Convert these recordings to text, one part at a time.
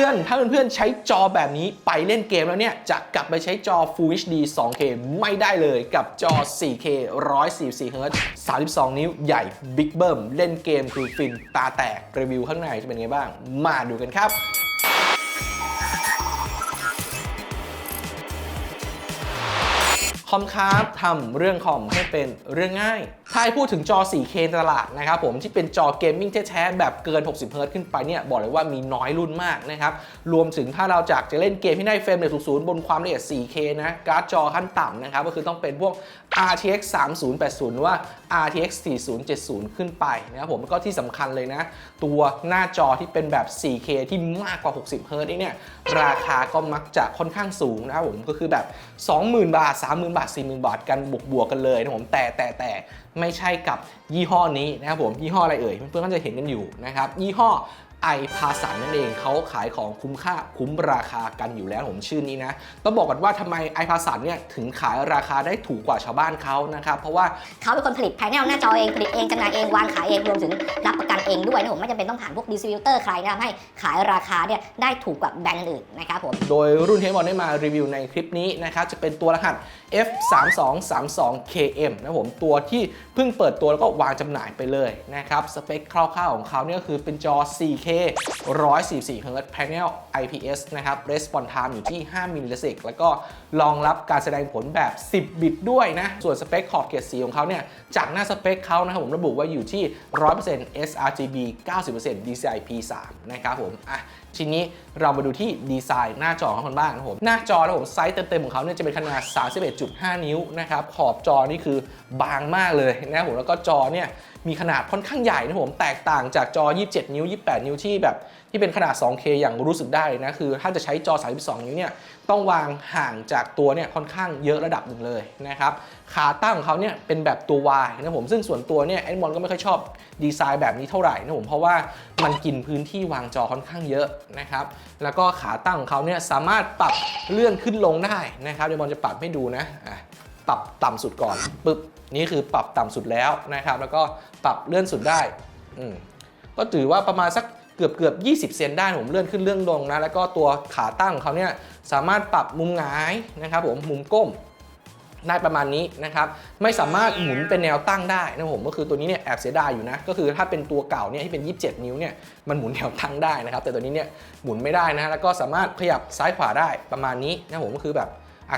ตือนถ้าเพื่อนๆ ใช้จอแบบนี้ไปเล่นเกมแล้วเนี่ย จะกลับไปใช้จอ Full HD 2K ไม่ได้เลยกับจอ 4K 144 Hz 32 นิ้วใหญ่บิ๊กเบิ้มเล่นเกมคือฟินตาแตกรีวิวข้างในจะเป็นไงบ้าง มาดูกันครับ คอมครับทำเรื่องคอมให้เป็นเรื่องง่ายถ้าให้พูดถึงจอ 4K ตลาดนะครับผมที่เป็นจอเกมมิ่งแท้ๆแบบเกิน 60เฮิร์ขึ้นไปเนี่ยบอกเลยว่ามีน้อยรุ่นมากนะครับ รวมถึงถ้าเราจากจะเล่นเกมที่ได้เฟรมเรทสูงๆบนความละเอียด 4K นะการ์ดจอขั้นต่ำนะครับก็คือต้องเป็นพวก RTX 3080 หรือว่า RTX 4070 ขึ้นไปนะครับผมก็ที่สำคัญเลยนะ ตัวหน้าจอที่เป็นแบบ 4K ที่มากกว่า 60เฮิรติเนี่ยราคาก็มักจะค่อนข้างสูงนะครับผมก็คือแบบ 20,000 บาท 30,000บาท40,000 บาทกันบวกบวกกันเลยนะผมแต่แต่แต่ไม่ใช่กับยี่ห้อนี้นะครับผมยี่ห้ออะไรเอ่ยเพื่อนๆก็จะเห็นกันอยู่นะครับยี่ห้อ ไอพาสันนั่นเองเขาขายของคุ้มค่าคุ้มราคากันอยู่แล้วผมชื่อนี้นะ ต้องบอกก่อนว่าทำไมไอพาสันเนี่ยถึงขายราคาได้ถูกกว่าชาวบ้านเขานะครับ เพราะว่าเขาเป็นคนผลิตแผงแนวหน้าจอเอง ผลิตเองจำหน่ายเองวางขายเองรวมถึงรับประกันเองด้วยนะผมไม่จำเป็นต้องผ่านพวกดิสติบิวเตอร์ใครนะทำให้ขายราคาเนี่ยได้ถูกกว่าแบรนด์อื่นๆนะครับผมโดยรุ่นที่ให้บอลได้มารีวิวในคลิปนี้นะครับจะเป็นตัวรหัส F3232KM นะครับผมตัวที่เพิ่งเปิดตัวแล้วก็วางจำหน่ายไปเลยนะครับสเปคคร่าวๆของเขาเนี่ยก็คือเป็นจอ 4K 144 Hz Panel IPS นะครับ Response Time อยู่ที่ 5 มิลลิเซกแล้วก็รองรับการแสดงผลแบบ 10 บิตด้วยนะ ส่วนสเปคขอบเขตสีของเขาเนี่ย จากหน้าสเปคเขานะครับผมระบุว่าอยู่ที่ 100% sRGB 90% DCI P3 นะครับผมอะ ทีนี้เรามาดูที่ดีไซน์หน้าจอของคนบ้างนะผม หน้าจอนะผมไซส์เต็มๆของเขาเนี่ยจะเป็นขนาด 31.5 นิ้วนะครับ ขอบจอนี่คือบางมากเลยนะผมแล้วก็จอเนี่ยมีขนาดค่อนข้างใหญ่นะผม แตกต่างจากจอ 27 นิ้ว 28 นิ้วที่แบบที่เป็นขนาด 2K อย่างรู้สึกได้นะคือถ้าจะใช้จอ 32 นิ้วเนี่ย ต้องวางห่างจากตัวเนี่ยค่อนข้างเยอะระดับหนึ่งเลยนะครับขาตั้งของเขาเนี่ยเป็นแบบตัว Y นะผมซึ่งส่วนตัวเนี่ยแอดมอนก็ไม่ค่อยชอบดีไซน์แบบนี้เท่าไหร่นะผมเพราะว่ามันกินพื้นที่วางจอค่อนข้างเยอะนะครับแล้วก็ขาตั้งของเขาเนี่ยสามารถปรับเลื่อนขึ้นลงได้นะครับเดี๋ยวบอลจะปรับให้ดูนะปรับต่ำสุดก่อนปึ๊บนี่คือปรับต่ำสุดแล้วนะครับแล้วก็ปรับเลื่อนสุดได้อืก็ถือว่าประมาณสัก เกือบเกือบ 20 เซนได้ผมเลื่อนขึ้นเลื่อนลงนะแล้วก็ตัวขาตั้งของเขาเนี่ยสามารถปรับมุมหงายนะครับผมมุมก้มได้ประมาณนี้นะครับ ไม่สามารถหมุนเป็นแนวตั้งได้นะผมก็คือตัวนี้เนี่ยแอบเสียดายอยู่นะ ก็คือถ้าเป็นตัวเก่าเนี่ยที่เป็น 27 นิ้วเนี่ยมันหมุนแนวตั้งได้นะครับ แต่ตัวนี้เนี่ยหมุนไม่ได้นะแล้วก็สามารถขยับซ้ายขวาได้ประมาณนี้นะผมก็คือแบบ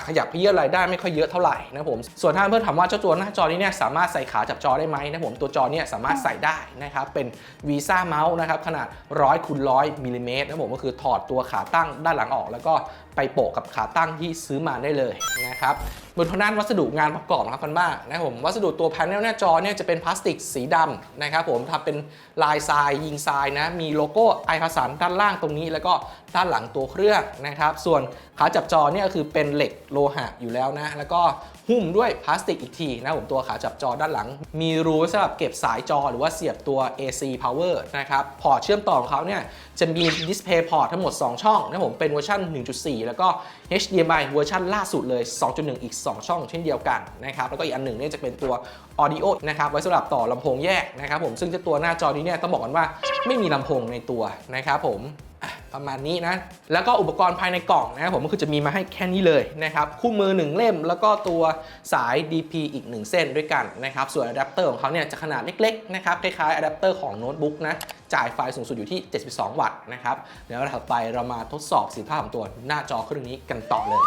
ขยับเพี้ยอะไรได้ไม่ค่อยเยอะเท่าไหร่นะผมส่วนถ้าเพื่อนถามว่าเจ้าตัวหน้าจอนี้เนี่ยสามารถใส่ขาจับจอได้ไหมนะผมตัวจอเนี่ยสามารถใส่ได้นะครับเป็นวีซ่าเมาส์นะครับขนาด100คูณ100มิลลิเมตรนะผมก็คือถอดตัวขาตั้งด้านหลังออก แล้วก็ไปโปะกับขาตั้งที่ซื้อมาได้เลยนะครับบนทางด้านวัสดุงานประกอบนะครับกันบ้างนะครับผมวัสดุตัวแผงหน้าจอเนี่ยจะเป็นพลาสติกสีดำนะครับผมทำเป็นลายทรายยิงทรายนะมีโลโก้ไอพาสันด้านล่างตรงนี้ แล้วก็ด้านหลังตัวเครื่องนะครับส่วนขาจับจอเนี่ยคือเป็นเหล็กโลหะอยู่แล้วนะแล้วก็หุ้มด้วยพลาสติกอีกทีนะผมตัวขาจับจอด้านหลัง มีรูสำหรับเก็บสายจอหรือว่าเสียบตัว AC power นะครับพอร์ตเชื่อมต่อของเขาเนี่ยจะมี display port ทั้งหมด 2 ช่องนะผมเป็นเวอร์ชัน1.4 แล้วก็ HDMI เวอร์ชันล่าสุดเลย 2.1 อีก 2 ช่องเช่นเดียวกันนะครับแล้วก็อีกอันหนึ่งเนี่ยจะเป็นตัว audio นะครับไว้สำหรับต่อลำโพงแยกนะครับผมซึ่งเจ้าตัวหน้าจอนี้เนี่ยต้องบอกกันว่าไม่มีลำโพงในตัวนะครับผมอะ ประมาณนี้นะ แล้วก็อุปกรณ์ภายในกล่องนะครับผมก็คือจะมีมาให้แค่นี้เลยนะครับ คู่มือ 1 เล่ม แล้วก็ตัวสาย DP อีก 1 เส้นด้วยกันนะครับ ส่วนอะแดปเตอร์ของเขาเนี่ยจะขนาดเล็กๆนะครับคล้ายๆอะแดปเตอร์ของโน้ตบุ๊กนะจ่ายไฟสูงสุดอยู่ที่ 72 วัตต์นะครับเดี๋ยวถัดไปเรามาทดสอบสิทธิภาพของตัวหน้าจอเครื่องนี้กันต่อเลย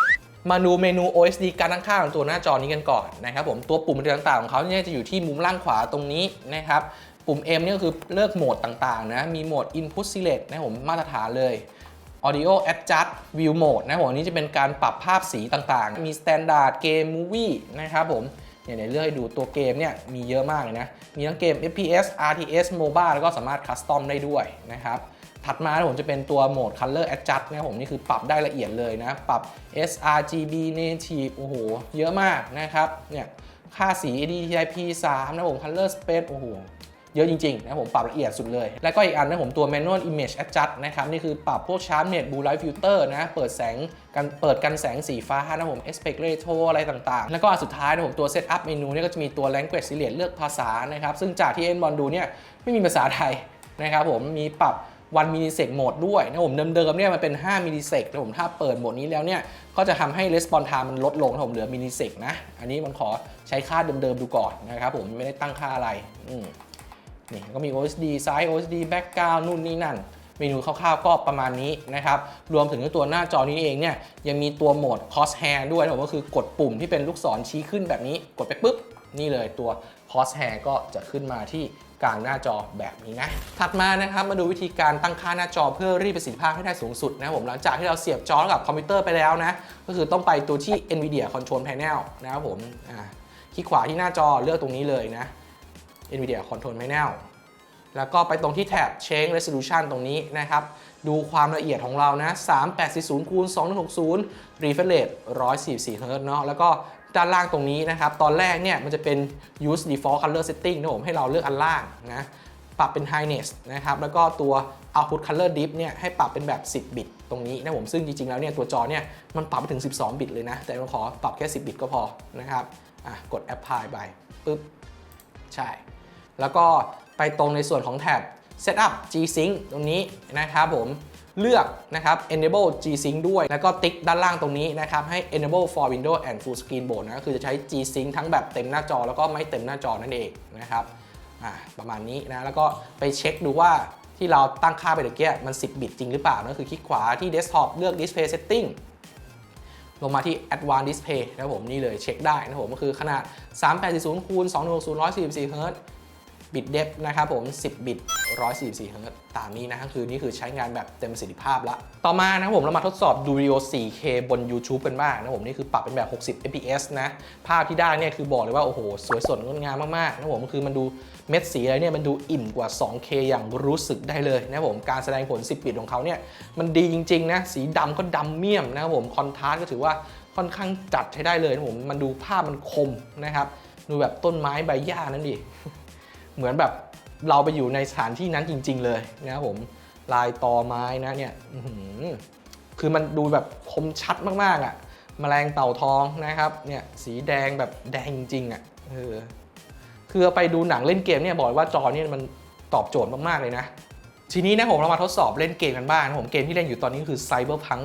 มาดูเมนู OSD การตั้งค่าของตัวหน้าจอนี้กันก่อนนะครับผมตัวปุ่มต่างๆของเขาเนี่ยจะอยู่ที่มุมล่างขวาตรงนี้นะครับ ปุ่ม M เนี่ยก็คือเลือกโหมดต่างๆนะ มีโหมด Input Select นะผมมาตรฐานเลย Audio Adjust View Mode นะผมนี้จะเป็นการปรับภาพสีต่างๆ มี Standard Game Movie นะครับผมเนี่ยเดี๋ยวเลือกให้ดูตัวเกมเนี่ยมีเยอะมากเลยนะ มีทั้งเกม FPS RTS MOBA แล้วก็สามารถคัสตอมได้ด้วยนะครับ ถัดมาผมจะเป็นตัวโหมด Color Adjust นะผมนี่คือปรับได้ละเอียดเลยนะ ปรับ sRGB Native โอ้โห เยอะมากนะครับ เนี่ย ค่าสี DTI P3 นะผม Color Space โอ้โห เยอะจริงๆนะผมปรับละเอียดสุดเลย แล้วก็อีกอันนะผมตัว Manual Image Adjust นะครับนี่คือปรับพวก Sharp Net Blue Light Filter นะเปิดแสงกันเปิดกันแสงสีฟ้านะผม Aspect Ratio อะไรต่างๆ แล้วก็อันสุดท้ายนะผมตัว Setup เมนูเนี่ยก็จะมีตัว Language Select เลือกภาษานะครับซึ่งจากที่เอ็นบอลดูเนี่ยไม่มีภาษาไทยนะครับผมมีปรับ1มิลลิเซกโหมดด้วยนะผมเดิมๆเนี่ยมันเป็น 5มิลลิเซกนะผมถ้าเปิดโหมดนี้แล้วเนี่ยก็จะทำให้ response time มันลดลงนะผมเหลือมิลลิเซกนะ อันนี้มันขอใช้ค่าเดิมๆดูก่อนนะครับผมไม่ได้ตั้งค่าอะไรอืม นี่ก็มี OSD size OSD background นู่นนี่นั่น เมนูคร่าวๆก็ประมาณนี้นะครับ รวมถึงตัวหน้าจอนี้เองเนี่ยยังมีตัวโหมด cross hair ด้วยนะผมก็คือกดปุ่มที่เป็นลูกศรชี้ขึ้นแบบนี้ กดไปปุ๊บ นี่เลยตัว cross hair ก็จะขึ้นมาที่กลางหน้าจอแบบนี้นะ ถัดมานะครับมาดูวิธีการตั้งค่าหน้าจอเพื่อรีดประสิทธิภาพให้ได้สูงสุดนะผมหลังจากที่เราเสียบจอกับคอมพิวเตอร์ไปแล้วนะ ก็คือต้องไปตัวที่ NVIDIA Control Panel นะครับผมคลิกขวาที่หน้าจอเลือกตรงนี้เลยนะ NVIDIA Control Panel แล้วก็ไปตรงที่แท็บ Change Resolution ตรงนี้นะครับ ดูความละเอียดของเรานะ 3840คูณ2160 refresh rate 144 Hz เนาะแล้วก็ด้านล่างตรงนี้นะครับ ตอนแรกเนี่ยมันจะเป็น use default color setting นะผมให้เราเลือกอันล่างนะ ปรับเป็น highness นะครับ แล้วก็ตัว output color dip เนี่ยให้ปรับเป็นแบบ 10 บิตตรงนี้นะผม ซึ่งจริง ๆ แล้วเนี่ยตัวจอเนี่ยมันปรับไปถึง 12 บิตเลยนะ แต่เราขอปรับแค่ 10 บิตก็พอนะครับ อะ กด apply ไป ปึ๊บ ใช่ แล้วก็ไปตรงในส่วนของแท็บ Setup G-Sync ตรงนี้นะครับผมเลือกนะครับ Enable G-Sync ด้วย แล้วก็ติ๊กด้านล่างตรงนี้นะครับ ให้ Enable for Windows and Full Screen Mode นะก็คือจะใช้ G-Sync ทั้งแบบเต็มหน้าจอแล้วก็ไม่เต็มหน้าจอนั่นเองนะครับประมาณนี้นะ แล้วก็ไปเช็คดูว่าที่เราตั้งค่าไปเมื่อกี้มัน 10 บิตจริงหรือเปล่านะคือคลิกขวาที่ Desktop เลือก Display Setting ลงมาที่ Advanced Display นะผมนี่เลยเช็คได้นะผมก็คือขนาด 3840คูณ2160 144 Hz บิตเดฟนะครับผม 10 บิต 144 Hz ตามนี้นะคือนี่คือใช้งานแบบเต็มประสิทธิภาพละต่อมานะครับผมเรามาทดสอบดูวิดีโอ 4K บน YouTube กันบ้างนะครับผมนี่คือปรับเป็นแบบ 60 fps นะภาพที่ได้เนี่ยคือบอกเลยว่า โอ้โห สวยสดงดงามมากๆนะครับผมคือมันดูเม็ดสีอะไรเนี่ยมันดูอิ่มกว่า 2K อย่างรู้สึกได้เลยนะครับผมการแสดงผล 10 บิตของเขาเนี่ยมันดีจริงๆนะสีดำก็ดำเมี่ยมนะครับผมคอนทราสต์ก็ถือว่าค่อนข้างจัดใช้ได้เลยนะครับผมมันดูภาพมันคมนะครับดูแบบต้นไม้ใบหญ้านั่นดิ เหมือนแบบเราไปอยู่ในสถานที่นั้นจริง ๆ เลยนะครับผมลายตอไม้นะเนี่ยคือมันดูแบบคมชัดมากๆอะ่ะแมลงเต่าทองนะครับเนี่ยสีแดงแบบแดงจริงๆอะ่ะเออคือไปดูหนังเล่นเกมเนี่ยบอกเลยว่าจอเนี่ยมันตอบโจทย์มากๆเลยนะ ทีนี้นะผมเรามาทดสอบเล่นเกมกันบ้างนะผมเกมที่เล่นอยู่ตอนนี้คือ Cyberpunk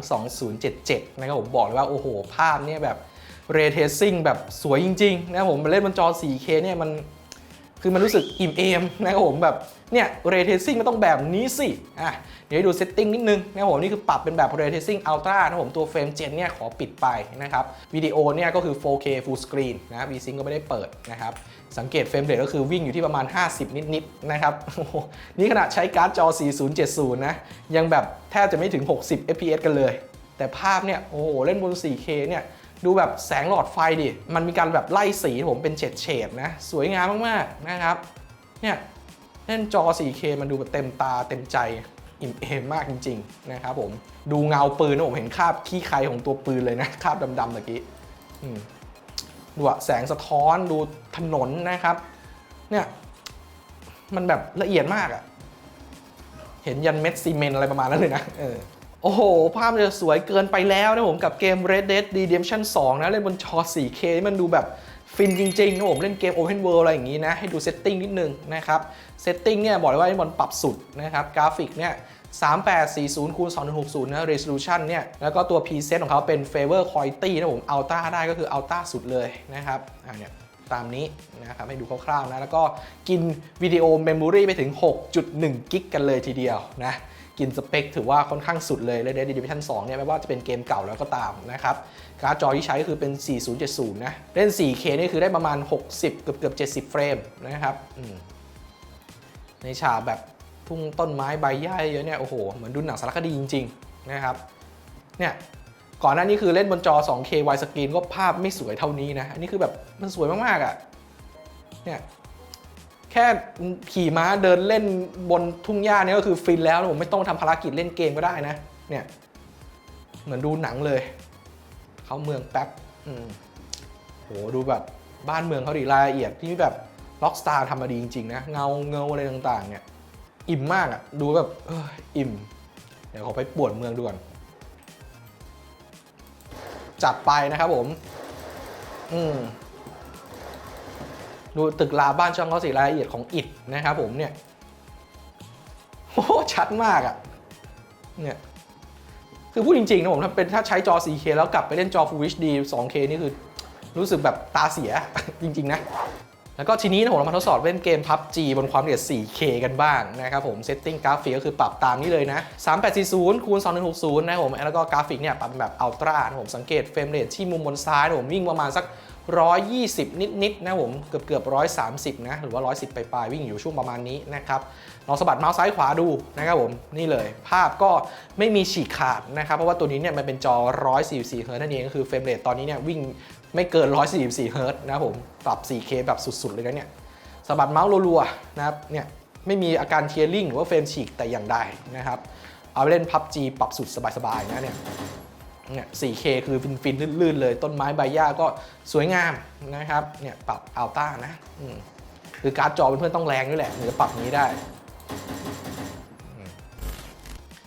2077 นะครับผมบอกเลยว่าโอ้โห ภาพเนี่ยแบบ Ray Tracing แบบสวยจริงๆนะครับผมเล่นบนจอ 4K เนี่ยมัน คือมันรู้สึกอิ่มเอมนะครับผมแบบเนี่ย Ray Tracing มันต้องแบบนี้สิอะเดี๋ยวให้ดูเซตติ้งนิดนึงนะครับผมนี่คือปรับเป็นแบบ Ray Tracing Ultra นะครับผมตัวเฟรมเจนเนี่ยขอปิดไปนะครับวิดีโอเนี่ยก็คือ 4K Full Screen นะ VSync ก็ไม่ได้เปิดนะครับสังเกตเฟรมเรทก็คือวิ่งอยู่ที่ประมาณ 50 นิดๆนะครับโอ้โหนี่ขนาดใช้การ์ดจอ 4070 นะ ยังแบบแทบจะไม่ถึง 60 fps กันเลย แต่ภาพเนี่ยโอ้โหเล่นบน 4K เนี่ย ดูแบบแสงหลอดไฟดิ มันมีการแบบไล่สีผมเป็นเฉดเฉดๆนะ สวยงามมากๆนะครับ เนี่ยเล่นจอ 4K มันดูแบบเต็มตาเต็มใจอิ่มเอมมากจริงๆนะครับผม ดูเงาปืนนะผมเห็นคราบขี้ใครของตัวปืนเลยนะคราบดำๆเมื่อกี้ดูอะแสงสะท้อนดูถนนนะครับ เนี่ย มันแบบละเอียดมากอะเห็นยันเม็ดซีเมนต์อะไรประมาณนั้นเลยนะเออ โอ้โห ภาพมันจะสวยเกินไปแล้วนะผมกับเกม Red Dead Redemption 2 นะเล่นบนจอ 4K นี่มันดูแบบฟินจริงๆนะผมเล่นเกม Open World อะไรอย่างนี้นะ ให้ดูเซตติ้งนิดนึงนะครับเซตติ้งเนี่ยบอกเลยว่าให้มันปรับสุดนะครับกราฟิกเนี่ย3840คูณ2160นะ resolution เนี่ย แล้วก็ตัว preset ของเขาเป็น favor quality นะผม ultra ได้ก็คือ ultra สุดเลยนะครับ อ่าเนี่ย ตามนี้นะครับ ให้ดูคร่าวๆนะ แล้วก็กินวิดีโอเมมโมรีไปถึง 6.1 กิกกันเลยทีเดียวนะ กินสเปคถือว่าค่อนข้างสุดเลย Red Dead Redemption 2 เนี่ยไม่ว่าจะเป็นเกมเก่าแล้วก็ตามนะครับ การ์ดจอที่ใช้ก็คือเป็น 4070 นะ เล่น 4K นี่คือได้ประมาณ 60 เกือบเกือบ70 เฟรมนะครับในฉากแบบทุ่งต้นไม้ใบหญ้าเยอะเนี่ยโอ้โห เหมือนดูหนังสารคดีจริง ๆ นะครับ เนี่ยก่อนหน้านี้คือเล่นบนจอ 2K widescreen ก็ภาพไม่สวยเท่านี้นะ อันนี้คือแบบมันสวยมากๆอะ เนี่ย แค่ขี่ม้าเดินเล่นบนทุ่งหญ้าเนี่ยก็คือฟินแล้วนะผมไม่ต้องทำภารกิจเล่นเกมก็ได้นะ เนี่ย เหมือนดูหนังเลย เขาเมืองแป๊บโหดูแบบบ้านเมืองเขาดีรายละเอียดที่แบบล็อกสตาร์ทำมาดีจริงๆนะ เงาเงาอะไรต่างๆ เนี่ย อิ่มมากอะ ดูแบบเอออิ่ม เดี๋ยวขอไปปวนเมืองดูก่อนจัดไปนะครับผม อืม ดูตึกราบ้านช่องเขาสีรายละเอียดของอิฐนะครับผมเนี่ยโอ้ชัดมากอะเนี่ยคือพูดจริงๆนะผมถ้าเป็นถ้าใช้จอ 4K แล้วกลับไปเล่นจอ Full HD 2K นี่คือรู้สึกแบบตาเสีย จริง ๆ นะ แล้วก็ทีนี้นะผมเรามาทดสอบเล่นเกม PUBG บนความละเอียด 4K กันบ้างนะครับผมเซตติ้งกราฟิกก็คือปรับตามนี้เลยนะ 3840คูณ2160 นะครับผม แล้วก็กราฟิกเนี่ยปรับแบบอัลตร้านะผมสังเกตเฟรมเรทที่มุมบนซ้ายนะผมวิ่งประมาณสัก 120 นิดๆนะผมเกือบเกือบ130 นะ หรือว่า 110ปลายๆวิ่งอยู่ช่วงประมาณนี้นะครับลองสะบัดเมาส์ซ้ายขวาดูนะครับผมนี่เลย ภาพก็ไม่มีฉีกขาดนะครับ เพราะว่าตัวนี้เนี่ยมันเป็นจอ 144 เฮิร์ตนั่นเองก็คือเฟรมเรทตอนนี้เนี่ยวิ่งไม่เกิน 144 เฮิร์ตนะผมปรับ 4K แบบสุดๆ เลยนะเนี่ยสะบัดเมาส์รัวๆนะครับเนี่ยไม่มีอาการเทียริงหรือว่าเฟรมฉีกแต่อย่างใดนะครับเอาไปเล่น PUBG ปรับสุดสบายๆนะเนี่ย เนี่ย 4K คือฟินๆลื่นๆเลย ต้นไม้ใบหญ้าก็สวยงามนะครับเนี่ยปรับอัลต้านะคือการ์ดจอเพื่อนๆต้องแรงด้วยแหละถึงจะปรับนี้ได้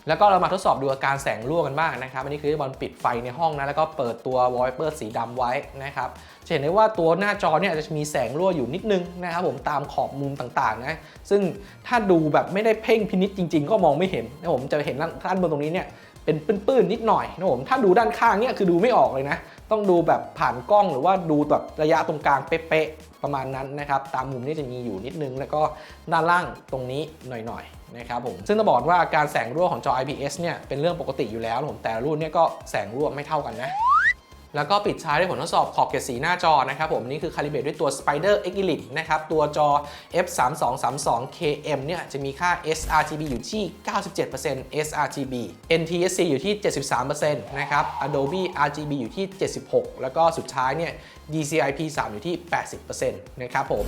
แล้วก็เรามาทดสอบดูอาการแสงรั่วกันบ้างนะครับ อันนี้คือบอลปิดไฟในห้องนะแล้วก็เปิดตัววอลเปอร์สีดำไว้นะครับ จะเห็นได้ว่าตัวหน้าจอเนี่ยจะมีแสงรั่วอยู่นิดนึงนะครับผมตามขอบมุมต่างๆนะซึ่งถ้าดูแบบไม่ได้เพ่งพินิษจริง ๆ ก็มองไม่เห็นนะผมจะเห็นด้านบนตรงนี้เนี่ยเป็นปื้นๆนิดหน่อยนะผมถ้าดูด้านข้างเนี่ยคือดูไม่ออกเลยนะ ต้องดูแบบผ่านกล้องหรือว่าดูแบบระยะตรงกลางเป๊ะๆประมาณนั้นนะครับ ตามมุมนี่จะมีอยู่นิดนึง แล้วก็ด้านล่างตรงนี้หน่อยๆนะครับผมซึ่งต้องบอกว่าการแสงรั่วของจอ IPS เนี่ยเป็นเรื่องปกติอยู่แล้วผมแต่รุ่นเนี่ยก็แสงรั่วไม่เท่ากันนะ แล้วก็ปิดท้ายด้วยผลทดสอบขอบเกรดสีหน้าจอนะครับผมนี่คือคาลิเบรตด้วยตัว Spider X Elite นะครับตัวจอ f3232km เนี่ยจะมีค่า sRGB อยู่ที่ 97% sRGB NTSC อยู่ที่ 73%นะครับ Adobe RGB อยู่ที่ 76 แล้วก็สุดท้ายเนี่ย DCI-P3 อยู่ที่ 80%นะครับผม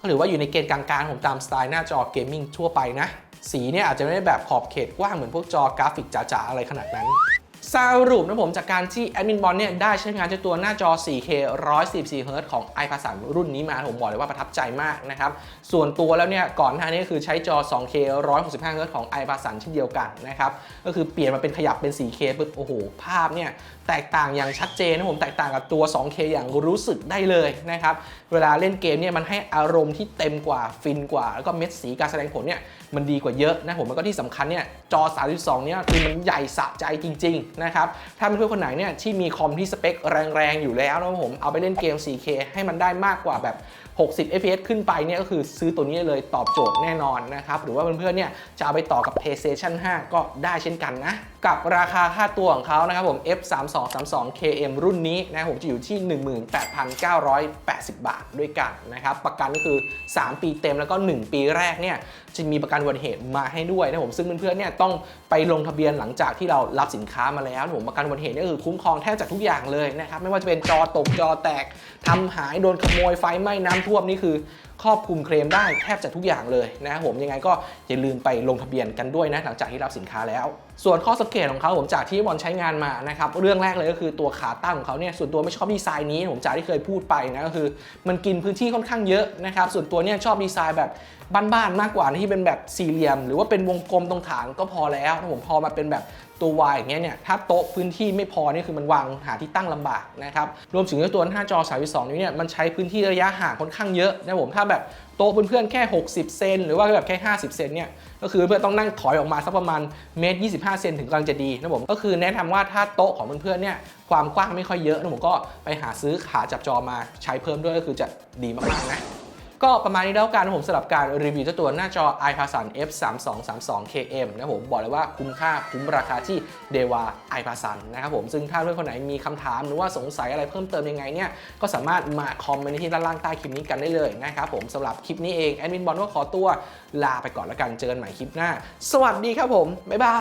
ก็ถือว่าอยู่ในเกณฑ์กลางๆผมตามสไตล์หน้าจอเกมมิ่งทั่วไปนะ สีเนี่ยอาจจะไม่ได้แบบขอบเขตกว้างเหมือนพวกจอกราฟิกจ๋าๆอะไรขนาดนั้น สรุปนะผมจากการที่แอดมินบอลเนี่ยได้ใช้งานเจ้าตัวหน้าจอ 4K 144 Hz ของ i p a s 3รุ่นนี้มาผมบอกเลยว่าประทับใจมากนะครับ ส่วนตัวแล้วเนี่ยก่อนหน้านี้คือใช้จอ 2K 165 Hz ของ i p a s 3เช่นเดียวกันนะครับ ก็คือเปลี่ยนมาเป็นขยับเป็น 4K ปุ๊บโอ้โห ภาพเนี่ยแตกต่างอย่างชัดเจนนะผมแตกต่างกับตัว 2K อย่างรู้สึกได้เลยนะครับ เวลาเล่นเกมเนี่ยมันให้อารมณ์ที่เต็มกว่าฟินกว่า แล้วก็เม็ดสีการแสดงผลเนี่ย มันดีกว่าเยอะนะผมแล้วก็ที่สำคัญเนี่ยจอ 32 เนี่ยคือมันใหญ่สะใจจริง ๆ นะครับ ถ้าเป็นเพื่อนคนไหนเนี่ยที่มีคอมที่สเปคแรงๆ อยู่แล้วนะผมเอาไปเล่นเกม 4K ให้มันได้มากกว่าแบบ 60 fps ขึ้นไปเนี่ยก็คือซื้อตัวนี้เลยตอบโจทย์แน่นอนนะครับ หรือว่าเพื่อนๆเนี่ยจะเอาไปต่อกับ PlayStation 5 ก็ได้เช่นกันนะ กับราคาค่าตัวของเขานะครับผม F3232KM รุ่นนี้นะผมจะอยู่ที่ 18,980 บาทด้วยกันนะครับ ประกันก็คือ 3 ปีเต็มแล้วก็ 1 ปีแรกเนี่ยจะมีประกันอุบัติเหตุมาให้ด้วยนะผมซึ่งเพื่อนๆเนี่ยต้องไปลงทะเบียนหลังจากที่เรารับสินค้ามาแล้วนะผมประกันอุบัติเหตุนี่คือคุ้มครองแทบจะทุกอย่างเลยนะครับไม่ว่าจะเป็นจอตกจอแตกทำหายโดนขโมยไฟไหม้น้ำท่วมนี่คือครอบคลุมเคลมได้แทบจะทุกอย่างเลยนะครับผมยังไงก็อย่าลืมไปลงทะเบียนกันด้วยนะหลังจากที่รับสินค้าแล้ว ส่วนข้อสังเกตของเขาผมจากที่บอลใช้งานมานะครับเรื่องแรกเลยก็คือตัวขาตั้งของเขาเนี่ยส่วนตัวไม่ชอบดีไซน์นี้ ผมจากที่เคยพูดไปนะก็คือ มันกินพื้นที่ค่อนข้างเยอะนะครับส่วนตัวเนี่ยชอบดีไซน์แบบบ้านๆมากกว่าที่เป็นแบบสี่เหลี่ยม หรือว่าเป็นวงกลมตรงฐานก็พอแล้วนะผมพอมาเป็นแบบตัว Y อย่างเงี้ยเนี่ยถ้าโต๊ะพื้นที่ไม่พอนี่คือมันวางหาที่ตั้งลำบากนะครับรวมถึงตัวหน้าจอ 32 นิ้วเนี่ยมันใช้พื้นที่ระยะห่างค่อนข้างเยอะนะผมถ้าแบบโต๊ะเพื่อนๆแค่ 60 เซนหรือว่าแบบแค่ 50 เซนเนี่ยก็คือเพื่อนต้องนั่งถอยออกมาสักประมาณเมตร25 เซนถึงกำลังจะดีนะผมก็คือแนะนำว่าถ้าโต๊ะของเพื่อนๆเนี่ยความกว้างไม่ค่อยเยอะนะผมก็ไปหาซื้อขาจับจอมาใช้เพิ่มด้วยก็คือจะดีมากๆนะ ก็ประมาณนี้แล้วกันผมสำหรับการรีวิวเจ้าตัวหน้าจอ i p a s a n F3232KM นะผมบอกเลยว่าคุ้มค่าคุ้มราคาที่ Dewa i p a s a n นะครับผมซึ่งถ้าเพื่อนคนไหนมีคำถามหรือว่าสงสัยอะไรเพิ่มเติมยังไงเนี่ยก็สามารถมาคอมเมนต์ที่ด้านล่างใต้คลิปนี้กันได้เลยนะครับผมสำหรับคลิปนี้เองแอดมินบอลก็ขอตัวลาไปก่อนแล้วกันเจอกันใหม่คลิปหน้า สวัสดีครับผมบ๊ายบา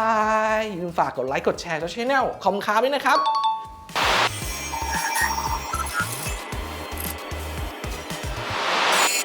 ยอย่าลืมฝากกดไลค์กดแชร์ช่องช anel คอมคาร์ด้วยนะครับ